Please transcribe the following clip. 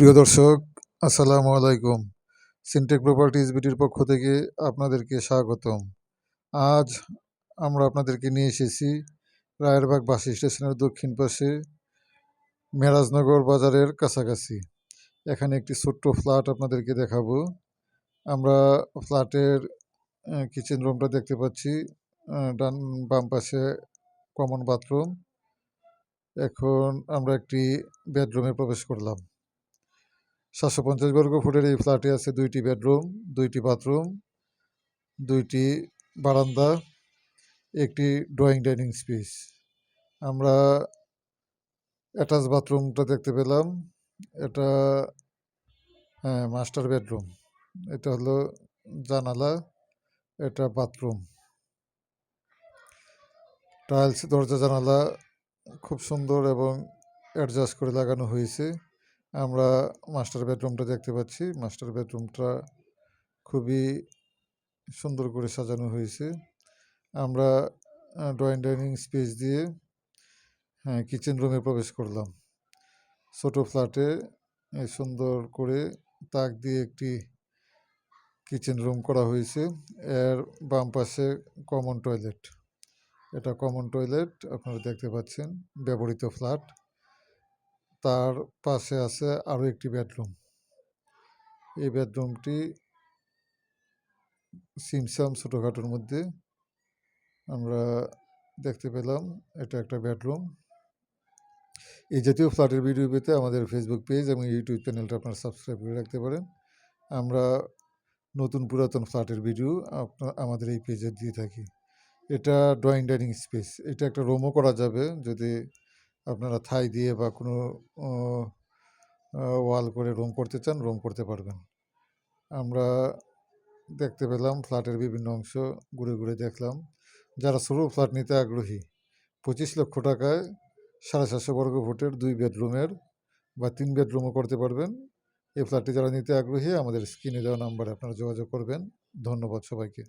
প্রিয় দর্শক, আসসালামু আলাইকুম। সিনটেক প্রপার্টিজ বিটির পক্ষ থেকে আপনাদেরকে স্বাগতম। আজ আমরা আপনাদেরকে নিয়ে এসেছি রায়েরবাগ বাস স্টেশনের দক্ষিণ পাশে মেরাজনগর বাজারের কাছাকাছি। এখানে একটি ছোট্ট ফ্ল্যাট আপনাদেরকে দেখাবো। আমরা ফ্ল্যাটের কিচেন রুমটা দেখতে পাচ্ছি ডান, বাম পাশে কমন বাথরুম। এখন আমরা একটি বেডরুমে প্রবেশ করলাম। সাতশো পঞ্চাশ বর্গ ফুটের এই ফ্ল্যাটে আছে দুইটি বেডরুম, দুইটি বাথরুম, দুইটি বারান্দা, একটি ড্রয়িং ডাইনিং স্পেস। আমরা অ্যাটাচ বাথরুমটা দেখতে পেলাম। এটা হ্যাঁ মাস্টার বেডরুম। এটা হলো জানালা, এটা বাথরুম। টাইলস, দরজা, জানালা খুব সুন্দর এবং অ্যাডজাস্ট করে লাগানো হয়েছে। আমরা মাস্টার বেডরুমটা দেখতে পাচ্ছি। মাস্টার বেডরুমটা খুবই সুন্দর করে সাজানো হয়েছে। আমরা ড্রয়িং ডাইনিং স্পেস দিয়ে হ্যাঁ কিচেন রুমে প্রবেশ করলাম। ছোট ফ্ল্যাটে সুন্দর করে তাক দিয়ে একটি কিচেন রুম করা হয়েছে। এর বাম পাশে কমন টয়লেট এটা কমন টয়লেট আপনারা দেখতে পাচ্ছেন, ব্যবহৃত ফ্ল্যাট তার পাশে আছে আরও একটি বেডরুম। এই বেডরুমটি সিমসাম ছোটোখাটোর মধ্যে আমরা দেখতে পেলাম, এটা একটা বেডরুম। এই জাতীয় ফ্ল্যাটের ভিডিও পেতে আমাদের ফেসবুক পেজ এবং ইউটিউব চ্যানেলটা আপনারা সাবস্ক্রাইব করে রাখতে পারেন। আমরা নতুন পুরাতন ফ্ল্যাটের ভিডিও আপনার আমাদের এই পেজে দিয়ে থাকি। এটা ড্রয়িং ডাইনিং স্পেস এটা একটা রুমও করা যাবে যদি আপনারা থাই দিয়ে বা কোনো ওয়াল করে রুম করতে চান, রুম করতে পারবেন। আমরা দেখতে পেলাম ফ্ল্যাটের বিভিন্ন অংশ ঘুরে ঘুরে দেখলাম। যারা ছোটো ফ্ল্যাট নিতে আগ্রহী, পঁচিশ লক্ষ টাকায় সাড়ে সাতশো বর্গ ফুটের দুই বেডরুমের বা তিন বেডরুমও করতে পারবেন। এই ফ্ল্যাটটি যারা নিতে আগ্রহী, আমাদের স্ক্রিনে দেওয়া নাম্বারে আপনারা যোগাযোগ করবেন। ধন্যবাদ সবাইকে।